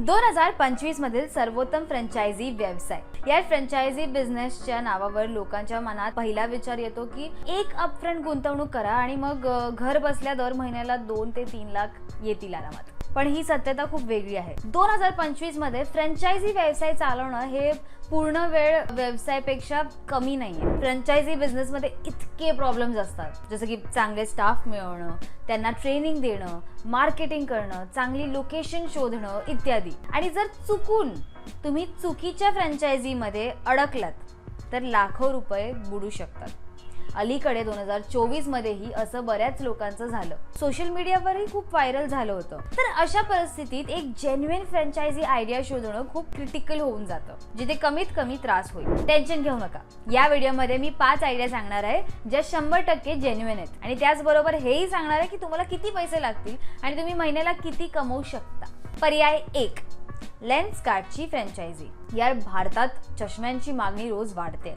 दोन हजार पंचवीस मधील सर्वोत्तम फ्रँचायझी व्यवसाय. या फ्रँचायझी बिझनेसच्या नावावर लोकांच्या मनात पहिला विचार येतो की एक अपफ्रंट गुंतवणूक करा आणि मग घर बसल्या दर महिन्याला दोन ते तीन लाख येतील आरामात. पण ही सत्यता खूप वेगळी आहे. दोन हजार पंचवीसमध्ये फ्रँचायझी व्यवसाय चालवणं हे पूर्ण वेळ व्यवसायापेक्षा कमी नाही आहे फ्रँचायझी बिझनेसमध्ये इतके प्रॉब्लेम्स असतात. जसं की चांगले स्टाफ मिळवणं त्यांना ट्रेनिंग देणं मार्केटिंग करणं चांगली लोकेशन शोधणं इत्यादी. आणि जर चुकून तुम्ही चुकीच्या फ्रँचायझीमध्ये अडकलात तर लाखो रुपये बुडू शकतात. अलीकडे दोन हजार चोवीस मध्येही असं बऱ्याच लोकांचं झालं. सोशल मीडियावरही खूप व्हायरल झालं होतं. तर अशा परिस्थितीत एक जेन्युइन फ्रँचायझी आयडिया शोधणं खूप क्रिटिकल होऊन जातं जिथे कमीत कमी त्रास होईल. टेन्शन घेऊ नका. या व्हिडिओमध्ये मी पाच आयडिया सांगणार आहे ज्या शंभर टक्के जेन्युइन आहेत. आणि त्याचबरोबर हेही सांगणार आहे की तुम्हाला किती पैसे लागतील आणि तुम्ही महिन्याला किती कमवू शकता. पर्याय एक लेन्स कार्डची फ्रँचायझी या भारतात चष्म्यांची मागणी रोज वाढते.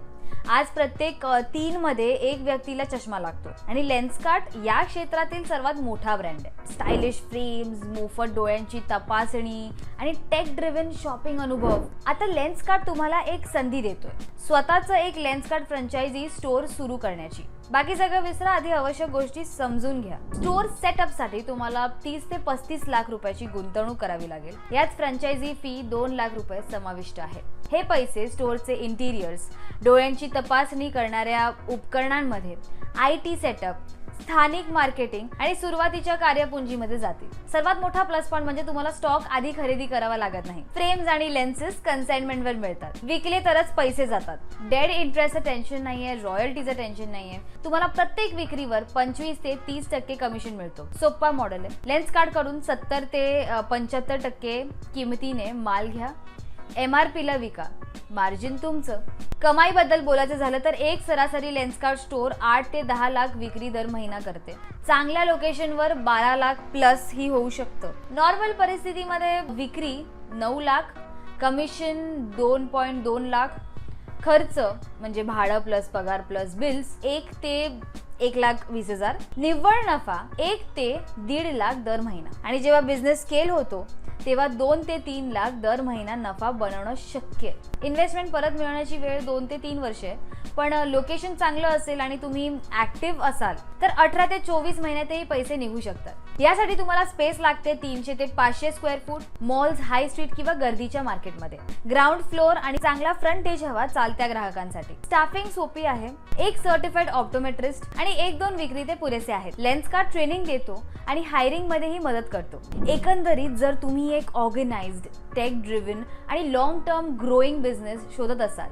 आज प्रत्येक तीनमध्ये एक व्यक्तीला चष्मा लागतो. आणि लेन्सकार्ट या क्षेत्रातील सर्वात मोठा ब्रँड आहे. स्टायलिश फ्रेम्स मोफत डोळ्यांची तपासणी आणि टेक ड्रिव्हन शॉपिंग अनुभव. आता लेन्सकार्ट तुम्हाला एक संधी देतोय. स्वतःचं एक लेन्सकार्ट फ्रँचायझी स्टोअर सुरू करण्याची. बाकी सगळं विसरा आधी आवश्यक गोष्टी समजून घ्या. स्टोअर सेटअपसाठी तुम्हाला तीस ते पस्तीस लाख रुपयाची गुंतवणूक करावी लागेल. यात फ्रँचायझी फी दोन लाख रुपये समाविष्ट आहे. हे पैसे स्टोअरचे इंटिरियर्स डोळ्यांची तपासणी करणाऱ्या उपकरणांमध्ये आय टी सेटअप स्थानिक मार्केटिंग आणि सुरुवातीच्या कार्यपुंजीमध्ये जातील. सर्वात मोठा प्लस पॉईंट म्हणजे तुम्हाला स्टॉक आधी खरेदी करावा लागत नाही. फ्रेम्स आणि लेन्सेस कन्साइनमेंटवर मिळतात. विकले तरच पैसे जातात. डेड इंटरेस्टचं टेन्शन नाहीये रॉयल्टीचं टेन्शन नाहीये. तुम्हाला प्रत्येक विक्रीवर पंचवीस ते तीस टक्के कमिशन मिळतो. सोपा मॉडेल आहे. लेन्स कार्डकडून सत्तर ते पंच्याहत्तर टक्के किमतीने माल घ्या. एम आर पीला विका. मार्जिन तुमचं. कमाईबद्दल बोलायचं झालं तर एक सरासरी लेन्सकार्ड स्टोअर आठ ते दहा लाख विक्री दर महिना करते. चांगल्या लोकेशनवर बारा लाख प्लस ही होऊ शकतं. नॉर्मल परिस्थितीमध्ये विक्री नऊ लाख कमिशन दोन पॉईंट दोन लाख. खर्च म्हणजे भाडं प्लस पगार प्लस बिल्स एक ते एक लाख वीस हजार. निव्वळ नफा एक ते दीड लाख दर महिना. आणि जेव्हा बिझनेस स्केल होतो तेव्हा दोन ते तीन लाख दर महिना नफा बनवणं शक्य आहे. इन्व्हेस्टमेंट परत मिळवण्याची वेळ दोन ते तीन वर्ष आहे. पण लोकेशन चांगलं असेल आणि तुम्ही ऍक्टिव्ह असाल तर अठरा ते चोवीस महिन्यातही पैसे निघू शकतात. यासाठी तुम्हाला स्पेस लागते तीनशे ते पाचशे square foot malls high street किंवा गर्दीच्या मार्केटमध्ये ग्राउंड फ्लोअर आणि चांगला फ्रंटेज हवा चालत्या ग्राहकांसाठी. स्टाफिंग सोपी आहे. एक सर्टिफाईड ऑप्टोमेट्रिस्ट आणि एक दोन विक्रेते पुरेसे आहेत. लेन्स कार्ड ट्रेनिंग देतो आणि हायरिंग मध्येही मदत करतो. एकंदरीत जर तुम्ही एक ऑर्गनाइज्ड टेक ड्रिव्हन आणि लॉंग टर्म ग्रोईंग बिझनेस शोधत असाल.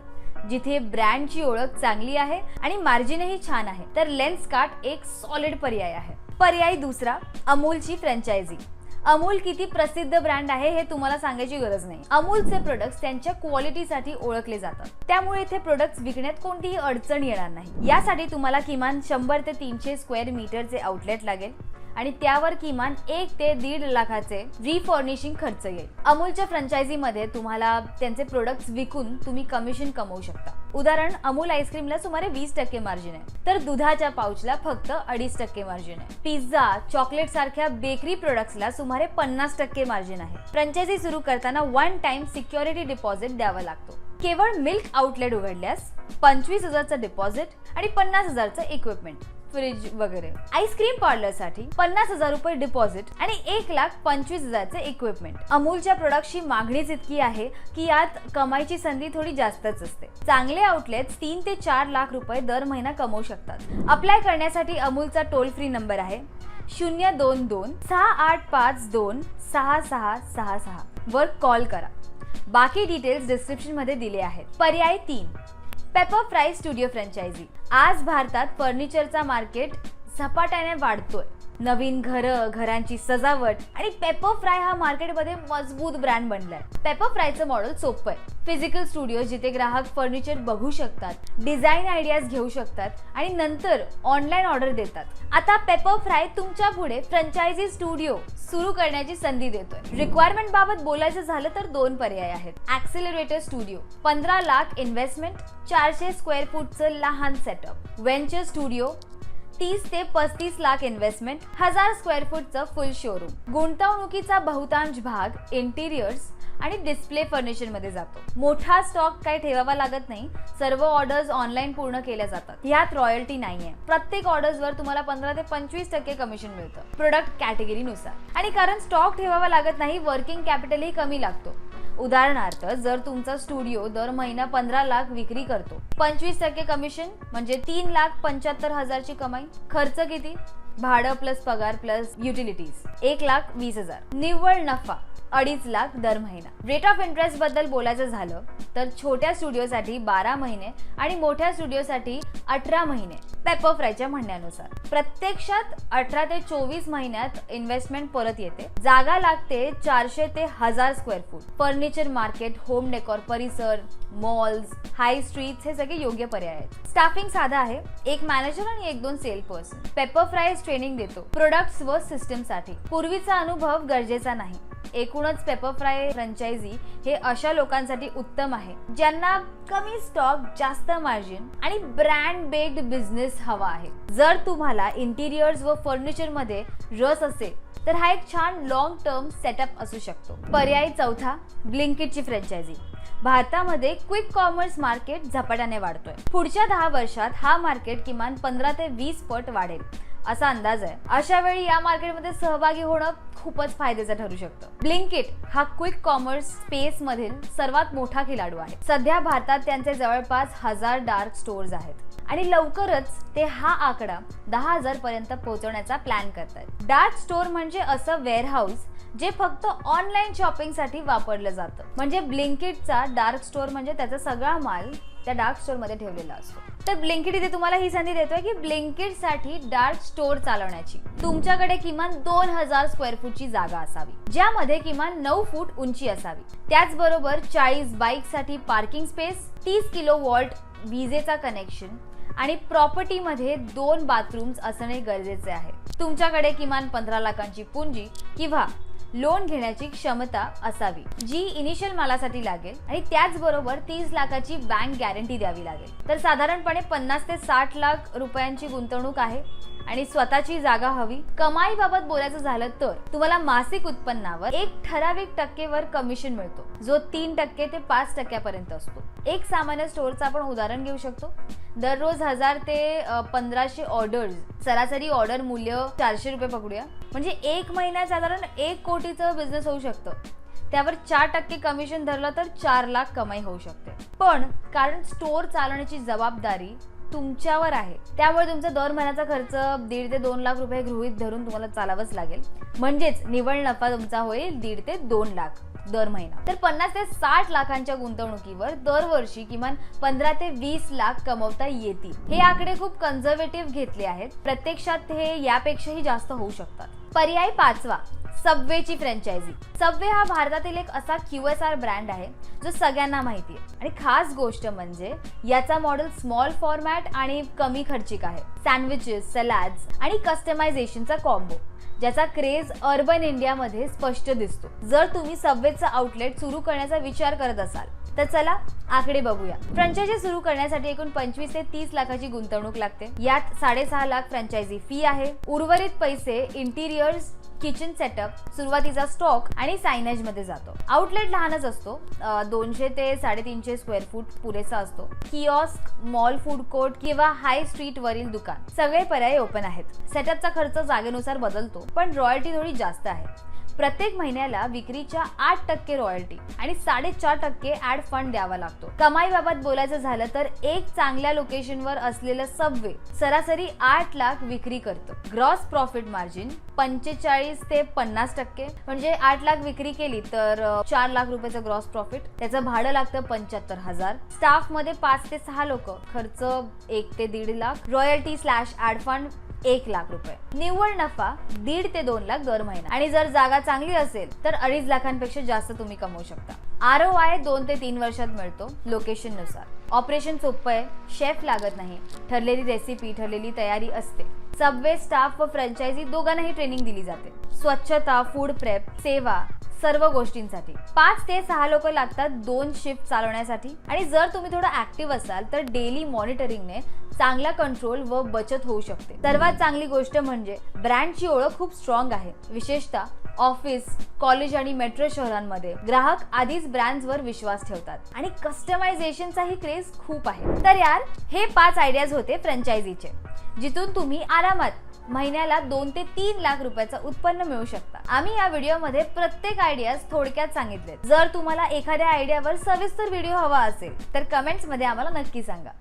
जिथे ब्रँडची ओळख चांगली आहे आणि मार्जिनही छान आहे. तर लेन्स कार्ट एक सॉलिड पर्याय आहे. पर्याय दुसरा अमूलची फ्रँचायझी अमूल किती प्रसिद्ध ब्रँड आहे हे तुम्हाला सांगायची गरज नाही. अमूलचे प्रोडक्ट्स त्यांच्या क्वालिटीसाठी ओळखले जातात. त्यामुळे इथे प्रोडक्ट्स विकण्यात कोणतीही अडचण येणार नाही. यासाठी तुम्हाला किमान शंभर ते तीनशे स्क्वेअर मीटरचे आउटलेट लागेल. आणि त्यावर किमान एक ते दीड लाखाचे रिफर्निशिंग खर्च येईल. अमूलच्या फ्रँचायझीमध्ये तुम्हाला त्यांचे प्रोडक्ट्स विकून तुम्ही कमिशन कमवू शकता. उदाहरण अमूल आईस्क्रीमला सुमारे वीस टक्के मार्जिन आहे. तर दुधाच्या पाऊचला फक्त अडीच टक्के मार्जिन आहे. पिझ्झा चॉकलेट सारख्या बेकरी प्रोडक्ट्सला सुमारे पन्नास टक्के मार्जिन आहे. फ्रँचायझी सुरू करताना वन टाइम सिक्युरिटी डिपॉझिट द्यावा लागतो. केवळ मिल्क आउटलेट उघडल्यास पंचवीस हजारचं डिपॉझिट आणि पन्नास हजारचं इक्विपमेंट फ्रीज वगैरे. आईस्क्रीम पार्लरसाठी पन्नास हजार रुपये डिपॉझिट आणि एक लाख पंचवीस हजारचे इक्विपमेंट अमूलच्या प्रोडक्टची मागणीच इतकी आहे की यात कमाईची संधी थोडी जास्तच असते. चांगले आउटलेट तीन ते चार लाख रुपये दर महिना कमवू शकतात. अप्लाय करण्यासाठी अमूलचा टोल फ्री नंबर आहे. शून्य दोन दोन सहा आठ पाच दोन सहा सहा सहा सहा. वर कॉल करा. बाकी डिटेल्स डिस्क्रिप्शनमध्ये दिले आहेत. पर्याय तीन. पेपर फ्राय स्टुडिओ फ्रँचायझी आज भारतात फर्निचरचा मार्केट झपाट्याने वाढतोय. नवीन घरं घरांची सजावट आणि पेपर फ्राय हा मार्केटमध्ये मजबूत ब्रँड बनलाय. पेपर फ्रायचं मॉडेल सोपं आहे. फिजिकल स्टुडिओ जिथे ग्राहक फर्निचर बघू शकतात डिझाईन आयडियाज घेऊ शकतात आणि नंतर ऑनलाईन ऑर्डर देतात. आता पेपर फ्राय तुमच्यापुढे फ्रँचायझी स्टुडिओ सुरू करण्याची संधी देतोय. रिक्वायरमेंट बाबत बोलायचं झालं तर दोन पर्याय आहेत. ऍक्सिलरेटर स्टुडिओ पंधरा लाख इन्व्हेस्टमेंट चारशे स्क्वेअर फूटचं लहान सेटअप व्हेंचर स्टुडिओ तीस ते पस्तीस लाख इन्व्हेस्टमेंट हजार स्क्वेअर फूटचं फुल शोरूम गुंतवणुकीचा बहुतांश भाग इंटिरियर्स आणि डिस्प्ले फर्निचरमध्ये जातो. मोठा स्टॉक काही ठेवावा लागत नाही सर्व ऑर्डर्स ऑनलाईन पूर्ण केल्या जातात. यात रॉयल्टी नाहीये. प्रत्येक ऑर्डर्स वर तुम्हाला पंधरा ते पंचवीस टक्के कमिशन मिळतं. प्रोडक्ट कॅटेगरीनुसार आणि कारण स्टॉक ठेवावा लागत नाही वर्किंग कॅपिटलही कमी लागतो. उदाहरणार्थ जर तुमचा स्टुडिओ दर महिना पंधरा लाख विक्री करतो पंचवीस टक्के कमिशन म्हणजे तीन लाख पंच्याहत्तर हजारची कमाई. खर्च किती? भाडं प्लस पगार प्लस युटिलिटीज एक लाख वीस हजार. निव्वळ नफा अडीच लाख दर महिना. रेट ऑफ इंटरेस्टबद्दल बोलायचं झालं तर छोट्या स्टुडिओसाठी बारा महिने आणि मोठ्या स्टुडिओसाठी अठरा महिने पेपर फ्रायच्या म्हणण्यानुसार. प्रत्यक्षात अठरा ते चोवीस महिन्यात इन्व्हेस्टमेंट परत येते. जागा लागते चारशे ते हजार square foot furniture market home decor परिसर मॉल्स हाय स्ट्रीट्स हे सगळे योग्य पर्याय आहेत. स्टाफिंग साधा आहे. एक मॅनेजर आणि एक दोन सेल पर्सन पेपर ट्रेनिंग देतो. प्रोडक्ट्स व सिस्टमसाठी. पूर्वीचा अनुभव गरजेचा नाही. एकूणच पेपर फ्राय फ्रँचायझी हे अशा लोकांसाठी उत्तम आहे ज्यांना कमी स्टॉक जास्त मार्जिन आणि ब्रँड बेग्ड बिझनेस हवा आहे. जर तुम्हाला इंटिरियर्स व फर्निचरमध्ये रस असेल तर हा एक छान लॉंग टर्म सेटअप असू शकतो. पर्याय चौथा ब्लिंकिटची फ्रँचायझी भारतामध्ये क्विक कॉमर्स मार्केट झपाट्याने वाढतोय. पुढच्या दहा वर्षात हा मार्केट किमान पंधरा ते वीस पट वाढेल. असा अंदाज आहे. अशा वेळी या मार्केटमध्ये सहभागी होणं खूपच फायद्याचं ठरू शकतं. ब्लिंकिट हा क्विक कॉमर्स स्पेस मधील सर्वात मोठा खिलाडू आहे. सध्या भारतात त्यांचे जवळपास हजार डार्क स्टोअर्स आहेत. आणि लवकरच ते हा आकडा दहा हजार पर्यंत पोहोचवण्याचा प्लॅन करतात डार्क स्टोअर म्हणजे असं वेअरहाऊस जे फक्त ऑनलाईन शॉपिंगसाठी वापरलं जातं. म्हणजे ब्लिंकिटचा डार्क स्टोअर म्हणजे त्याचा सगळा माल त्या डार्क स्टोअरमध्ये ठेवलेला असतो. तर ब्लिंकिट इथे तुम्हाला ही संधी देतोय की ब्लिंकिटसाठी डार्क स्टोअर चालवण्याची तुमच्याकडे किमान दोन हजार स्क्वेअर फूटची जागा असावी ज्यामध्ये किमान नऊ फूट उंची असावी. त्याचबरोबर चाळीस बाईकसाठी पार्किंग स्पेस तीस किलो वॉल्ट विजेचा कनेक्शन आणि प्रॉपर्टीमध्ये दोन बाथरूम्स असणे गरजेचे आहे. तुमच्याकडे किमान पंधरा लाखांची पुंजी किंवा लोन घेण्याची क्षमता असावी जी इनिशियल मालासाठी लागेल आणि त्याचबरोबर तीस लाखाची बँक गॅरंटी द्यावी लागेल. तर साधारणपणे पन्नास ते साठ लाख रुपयांची गुंतवणूक आहे. आणि स्वतःची जागा हवी. कमाई बाबत बोलायचं झालं तर तुम्हाला मासिक उत्पन्नावर एक ठराविक टक्केवर कमिशन मिळतो. जो तीन टक्के ते पाच टक्क्यापर्यंत असतो. एक सामान्य स्टोअरचं आपण उदाहरण घेऊ शकतो. दररोज हजार ते पंधराशे ऑर्डर्स सरासरी ऑर्डर मूल्य चारशे रुपये पकडूया. म्हणजे एक महिन्यात साधारण एक कोटीचं बिझनेस होऊ शकतं. त्यावर चार टक्के कमिशन धरलं तर चार लाख कमाई होऊ शकते. पण कारण स्टोअर चालवण्याची जबाबदारी तुमच्यावर आहे. त्यामुळे तुमचा दर महिन्याचा खर्च दीड ते दोन लाख रुपये गृहित धरून तुम्हाला चालावंच लागेल. म्हणजेच निवड नफा तुमचा होईल दीड ते दोन लाख दर महिना. तर पन्नास ते साठ लाखांच्या गुंतवणुकीवर दरवर्षी किमान पंधरा ते वीस लाख कमवता येतील. हे आकडे खूप कन्झर्वेटिव्ह घेतले आहेत. प्रत्यक्षात हे यापेक्षाही जास्त होऊ शकतात. पर्याय पाचवा. सबवेची फ्रँचायझी सबवे हा भारतातील एक असा क्यू एस आर ब्रँड आहे जो सगळ्यांना माहिती आहे. आणि खास गोष्ट म्हणजे याचा मॉडेल स्मॉल फॉर्मॅट आणि कमी खर्चिक आहे. सँडविचेस सलाड्स आणि कस्टमायझेशनचा कॉम्बो ज्याचा क्रेज अर्बन इंडियामध्ये स्पष्ट दिसतो. जर तुम्ही सबवेचं आउटलेट सुरू करण्याचा विचार करत असाल तर चला आकडे बघूया. फ्रँचायझी सुरू करण्यासाठी एकूण पंचवीस ते तीस लाखाची गुंतवणूक लागते. यात साडेसहा लाख फ्रँचायझी फी आहे. उर्वरित पैसे इंटिरियर्स किचन सेटअप सुरुवातीचा स्टॉक आणि सायनेजमध्ये जातो. आउटलेट लहानच असतो. दोनशे ते साडेतीनशे स्क्वेअर फूट पुरेसा असतो. किऑस्क मॉल फूड कोर्ट किंवा हाय स्ट्रीट वरील दुकान. सगळे पर्याय ओपन आहेत. सेटअपचा खर्च जागेनुसार बदलतो पण रॉयल्टी थोडी जास्त आहे. प्रत्येक महिन्याला विक्रीच्या आठ टक्के रॉयल्टी आणि साडेचार टक्के ऍड फंड द्यावा लागतो. कमाईबाबत बोलायचं झालं तर एक चांगल्या लोकेशनवर असलेलं सबवे सरासरी आठ लाख विक्री करतं. ग्रॉस प्रॉफिट मार्जिन पंचेचाळीस ते पन्नास टक्के. म्हणजे आठ लाख विक्री केली तर चार लाख रुपयाचं ग्रॉस प्रॉफिट त्याचं भाडं लागतं पंच्याहत्तर हजार. स्टाफमध्ये पाच ते सहा लोक. खर्च एक ते दीड lakh. Royalty slash ad fund एक लाख रुपये. निव्वळ नफा दीड ते दोन लाख दर महिना. आणि जर जागा चांगली असेल तर अडीच लाखांपेक्षा जास्त तुम्ही कमवू शकता. आर ओ आय दोन ते तीन वर्षात मिळतो लोकेशननुसार ऑपरेशन सोपं आहे शेफ लागत नाही. ठरलेली रेसिपी ठरलेली तयारी असते. सबवे स्टाफ व फ्रँचायझी दोघांनाही ट्रेनिंग दिली जाते. स्वच्छता फूड प्रेप सेवा सर्व गोष्टींसाठी. पाच ते सहा लोक लागतात दोन शिफ्ट चालवण्यासाठी. आणि जर तुम्ही थोडं ऍक्टिव्ह असाल तर डेली मॉनिटरिंगने चांगला कंट्रोल व बचत होऊ शकते. सर्वात चांगली गोष्ट म्हणजे ब्रँडची ओळख खूप स्ट्रॉंग आहे. विशेषतः ऑफिस कॉलेज आणि मेट्रो शहरांमध्ये. ग्राहक आधीच ब्रँड्सवर विश्वास ठेवतात. आणि कस्टमायझेशनचाही क्रेज खूप आहे. तर यार हे पाच आयडियाज होते फ्रँचायझीचे जिथून तुम्ही आरामात महिन्याला दोन ते तीन लाख रुपयाचं उत्पन्न मिळू शकता. आम्ही या व्हिडिओमध्ये प्रत्येक आयडियाज थोडक्यात सांगितले जर तुम्हाला एखाद्या आयडियावर सविस्तर व्हिडिओ हवा असेल तर कमेंट्समध्ये आम्हाला नक्की सांगा.